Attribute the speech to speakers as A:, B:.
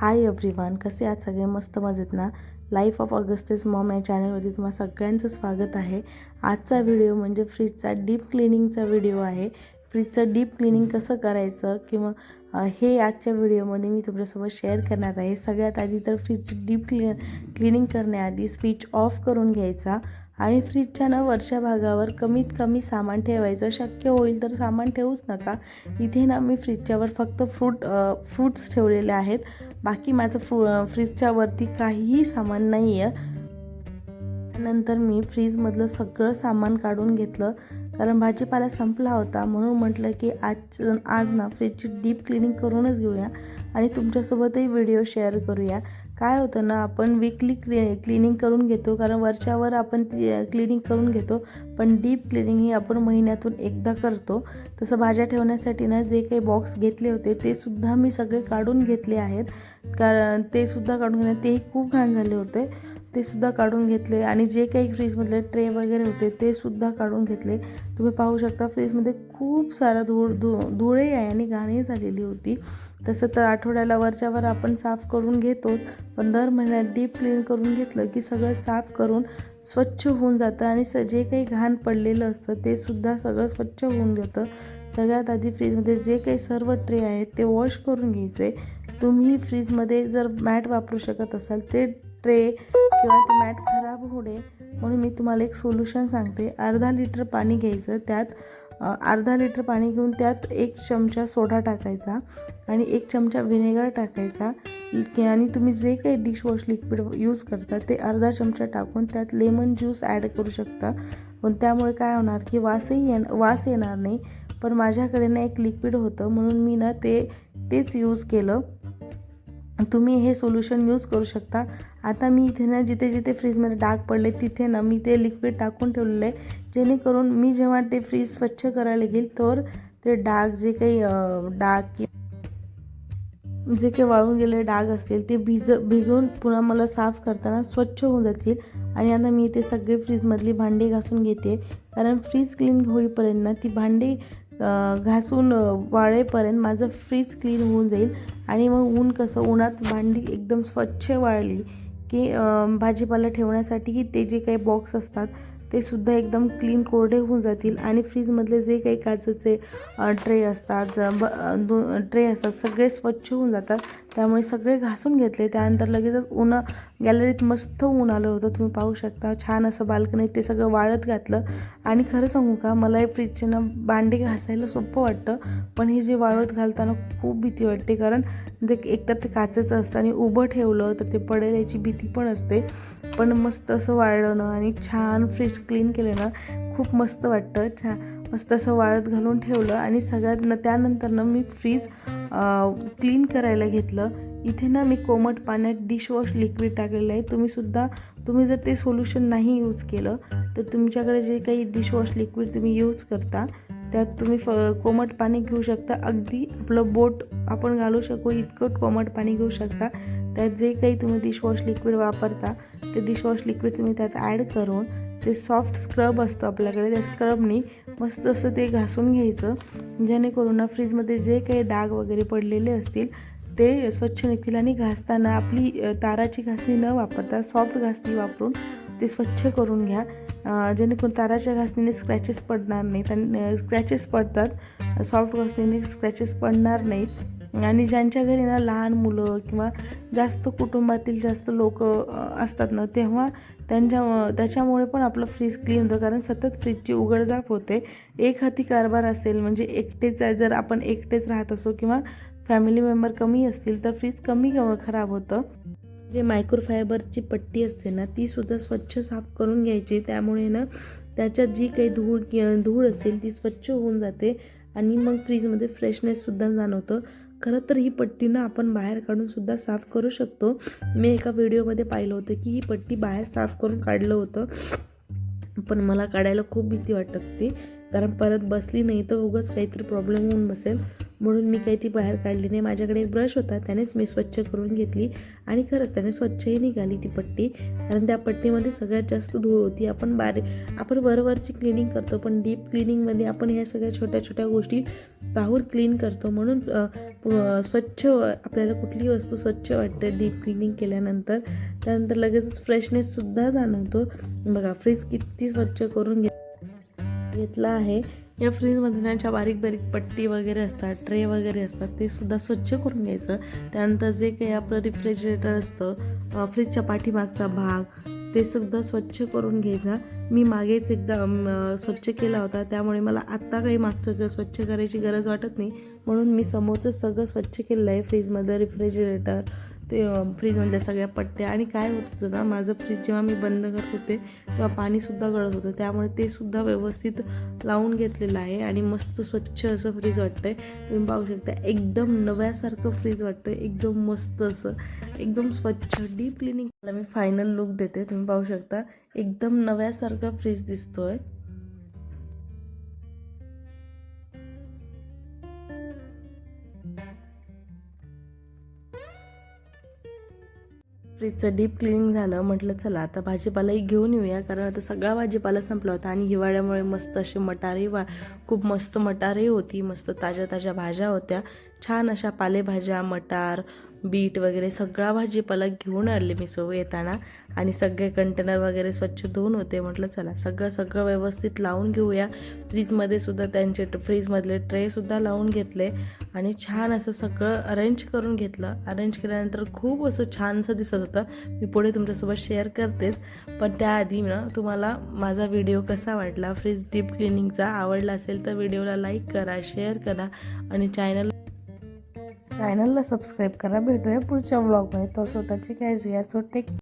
A: Hi everyone कसे आहात? सगळे मस्त मजेत ना? लाईफ ऑफ अगस्टेस मॉम या चॅनलमध्ये तुम्हाला सगळ्यांचं स्वागत आहे. आजचा व्हिडिओ म्हणजे फ्रीजचा डीप क्लिनिंगचा व्हिडिओ आहे. फ्रीजचं डीप क्लिनिंग कसं करायचं किंवा हे आजच्या व्हिडिओमध्ये मी तुमच्यासोबत शेअर करणार आहे. सगळ्यात आधी तर फ्रीजची डीप क्लि क्लिनिंग करण्याआधी स्विच ऑफ करून घ्यायचा आणि फ्रीजच्या ना वरच्या भागावर कमीत कमी सामान ठेवायचं. शक्य होईल तर सामान ठेवूच नका. इथे ना मी फ्रीजच्यावर फक्त फ्रूट फ्रूट्स ठेवलेले आहेत. बाकी माझं फ्रू फ्रीजच्या वरती काहीही सामान नाही आहे त्यानंतर मी फ्रीजमधलं सगळं सामान काढून घेतलं. कारण भाजीपाला संपला होता म्हणून म्हटलं की आज आज ना फ्रीजची डीप क्लिनिंग करूनच घेऊया आणि तुमच्यासोबतही व्हिडिओ शेअर करूया. काय होतं ना आपण विकली क्लि क्लिनिंग करून घेतो. कारण वरच्यावर आपण ती क्लिनिंग करून घेतो. पण डीप क्लिनिंग ही आपण महिन्यातून एकदा करतो. तसं भाज्या ठेवण्यासाठी ना जे काही बॉक्स घेतले होते ते सुद्धा मी सगळे काढून घेतले आहेत. कारण ते सुद्धा काढून घेतले तेही खूप घाण झाले होते. ते सुद्धा काढून घेतले आणि जे काही फ्रीजमधले ट्रे वगैरे होते ते सुद्धा काढून घेतले. तुम्ही पाहू शकता फ्रीजमध्ये खूप सारा धूळ धू धुळे आहे आणि घाणही झालेली होती. तसं तर आठवड्याला वरच्यावर आपण साफ करून घेतो पण दर महिन्यात डीप क्लीन करून घेतलं की सगळं साफ करून स्वच्छ होऊन जातं आणि स जे काही घाण पडलेलं असतं ते सुद्धा सगळं स्वच्छ होऊन जातं. सगळ्यात आधी फ्रीजमध्ये जे काही सर्व ट्रे आहेत ते वॉश करून घ्यायचे. तुम्ही फ्रीजमध्ये जर मॅट वापरू शकत असाल ते ट्रे किंवा ते मॅट खराब होणे म्हणून मी तुम्हाला एक सोल्युशन सांगते. अर्धा लिटर पाणी घ्यायचं त्यात अर्धा लिटर पाणी घेऊन त्यात एक चमचा सोडा टाकायचा आणि एक चमचा व्हिनेगर टाकायचा. आणि तुम्ही जे काही डिशवॉश लिक्विड यूज करता ते अर्धा चमचा टाकून त्यात लेमन ज्यूस ॲड करू शकता. पण त्यामुळे काय होणार की वासही येण वास येणार नाही. पण माझ्याकडे ना एक लिक्विड होतं म्हणून मी ना ते तेच यूज केलं. तुम्ही हे सोल्युशन यूज करू शकता. आता मी इथे ना जिथे जिथे फ्रीजमध्ये डाग पडले तिथे ना मी ते लिक्विड टाकून ठेवलेलं आहे. जेणेकरून मी जेव्हा ते फ्रीज स्वच्छ करायला घेईल तर ते डाग जे काही डाग जे काही वाळून गेलेले डाग असतील ते भिज भिजवून पुन्हा मला साफ करताना स्वच्छ होऊन जातील. आणि आता मी इथे सगळे फ्रीजमधली भांडी घासून घेते. कारण फ्रीज क्लीन होईपर्यंत ना ती भांडी घासून वाळेपर्यंत माझं फ्रीज क्लीन होऊन जाईल. आणि मग ऊन कसं उन्हात भांडी एकदम स्वच्छ वाळली की भाजीपाला ठेवण्यासाठीही ते जे काही बॉक्स असतात ते सुद्धा एकदम क्लीन कोरडे होऊन जातील. आणि फ्रीजमधले जे काही काचेचे ट्रे असतात ब दो ट्रे असतात सगळे स्वच्छ होऊन जातात. त्यामुळे सगळे घासून घेतले. त्यानंतर लगेचच ऊन गॅलरीत मस्त ऊन आलं होतं. तुम्ही पाहू शकता छान असं बाल्कनीत ते सगळं वाळत घातलं. आणि खरं सांगू का मला हे फ्रीजचे ना भांडे घासायला सोपं वाटतं. पण हे जे वाळत घालताना खूप भीती वाटते. कारण ते एकतर ते काचेचं असतं आणि उभं ठेवलं तर ते पडेल याची भीती पण असते. पण मस्त असं वाळलं आणि छान फ्रीज क्लीन केलं ना खूप मस्त वाटतं. छान मस्त असं वाळत घालून ठेवलं. आणि सगळ्यात न त्यानंतर ना मी फ्रीज क्लीन करायला घेतलं. इथे ना मी कोमट पाण्यात डिशवॉश लिक्विड टाकलेलं आहे. तुम्हीसुद्धा तुम्ही जर ते सोल्युशन नाही यूज केलं तर तुमच्याकडे जे काही डिशवॉश लिक्विड तुम्ही यूज करता त्यात तुम्ही फ कोमट पाणी घेऊ शकता. अगदी आपलं बोट आपण घालू शकू इतकं कोमट पाणी घेऊ शकता. त्यात जे काही तुम्ही डिशवॉश लिक्विड वापरता ते डिशवॉश लिक्विड तुम्ही त्यात ॲड करून ते सॉफ्ट स्क्रब असतं आपल्याकडे त्या स्क्रबनी मस्त असं ते घासून घ्यायचं. जेणेकरून ना फ्रीजमध्ये जे काही डाग वगैरे पडलेले असतील ते स्वच्छ निघतील आणि घासताना आपली ताराची घासणी न वापरता सॉफ्ट घासणी वापरून ते स्वच्छ करून घ्या. जेणेकरून ताराच्या घासणीने स्क्रॅचेस पडणार नाहीत आणि स्क्रॅचेस पडतात. सॉफ्ट घासणीने स्क्रॅचेस पडणार नाहीत. आणि ज्यांच्या घरी ना लहान मुलं किंवा जास्त कुटुंबातील जास्त लोक असतात ना तेव्हा त्यांच्या त्याच्यामुळे पण आपलं फ्रीज क्लीन होतं. कारण सतत फ्रीजची उघडझाप होते. एक हाती कारभार असेल म्हणजे एकटेच आहे जर आपण एकटेच राहत असो किंवा फॅमिली मेंबर कमी असतील तर फ्रीज कमी खराब होतं. जे मायक्रोफायबरची पट्टी असते ना ती सुद्धा स्वच्छ साफ करून घ्यायची. त्यामुळे ना त्याच्यात जी काही धूळ धूळ असेल ती स्वच्छ होऊन जाते. आणि मग फ्रीजमध्ये फ्रेशनेससुद्धा जाणवतं. खरं तर ही पट्टी ना आपण बाहेर काढून सुद्धा साफ करू शकतो. मी एका व्हिडिओमध्ये पाहिलं होतं की ही पट्टी बाहेर साफ करून काढलं होतं. पण मला काढायला खूप भीती वाटत ती कारण परत बसली नाही तर उगाच काहीतरी प्रॉब्लेम होऊन बसेल. म्हणून मी काही ती बाहेर काढली नाही. माझ्याकडे एक ब्रश होता. त्यानेच मी स्वच्छ करून घेतली आणि खरंच त्याने स्वच्छही निघाली ती पट्टी. कारण त्या पट्टीमध्ये सगळ्यात जास्त धूळ होती. आपण बारे आपण वरवरची क्लिनिंग करतो पण डीप क्लिनिंगमध्ये आपण ह्या सगळ्या छोट्या छोट्या गोष्टी पाहून क्लीन करतो. म्हणून स्वच्छ आपल्याला कुठलीही वस्तू स्वच्छ वाटते डीप क्लिनिंग केल्यानंतर. त्यानंतर लगेचच फ्रेशनेससुद्धा जाणवतो. बघा फ्रीज किती स्वच्छ करून घे घेतला आहे. या फ्रीजमध्ये ना ज्या बारीक बारीक पट्टी वगैरे असतात ट्रे वगैरे असतात ते सुद्धा स्वच्छ करून घ्यायचं. त्यानंतर जे काही आपलं रिफ्रिजरेटर असतं फ्रीजच्या पाठीमागचा भाग ते सुद्धा स्वच्छ करून घ्यायचा. मी मागेच एकदा स्वच्छ केला होता. त्यामुळे मला आत्ता काही मागचं स्वच्छ करायची गरज वाटत नाही. म्हणून मी समोरचं सगळं स्वच्छ केलं आहे फ्रीजमधलं रिफ्रिजरेटर ते फ्रीजमधल्या सगळ्या पट्ट्या आणि काय होत होतं ना माझं फ्रीज जेव्हा मी बंद करत होते तेव्हा पाणीसुद्धा गळत होतं. त्यामुळे ते सुद्धा व्यवस्थित लावून घेतलेलं आहे आणि मस्त स्वच्छ असं फ्रीज वाटतंय. तुम्ही पाहू शकता एकदम नव्यासारखं फ्रीज वाटतं एकदम मस्त असं एकदम स्वच्छ डीप क्लिनिंग मी फायनल लुक देते. तुम्ही पाहू शकता एकदम नव्यासारखा फ्रीज दिसतोय. फ्रीजचं डीप क्लिनिंग झालं म्हटलं चला आता भाजीपालाही घेऊन येऊया कारण आता सगळा भाजीपाला संपला होता आणि हिवाळ्यामुळे मस्त असे मटारी वा खूप मस्त मटारही होती मस्त ताज्या ताज्या भाज्या होत्या. छान अशा पालेभाज्या मटार बीट वगैरे सगळा भाजीपाला घेऊन आले मी सो येताना. आणि सगळे कंटेनर वगैरे स्वच्छ धुवून होते. म्हटलं चला सगळं सगळं व्यवस्थित लावून घेऊया. फ्रीजमध्ये सुद्धा त्यांचे ट- फ्रीजमधले ट्रेसुद्धा लावून घेतले. आणि छान असं सगळं अरेंज करून घेतलं. अरेंज केल्यानंतर खूप असं छानसं दिसत होतं. मी पुढे तुमच्यासोबत शेअर करतेच. पण त्याआधी ना तुम्हाला माझा व्हिडिओ कसा वाटला? फ्रीज डीप क्लिनिंगचा आवडला असेल तर व्हिडिओला लाईक करा शेअर करा. आणि चॅनल चॅनलला सबस्क्राईब करा. भेटूया पुढच्या व्लॉगमध्ये तर स्वतःची काळजी घ्या. So take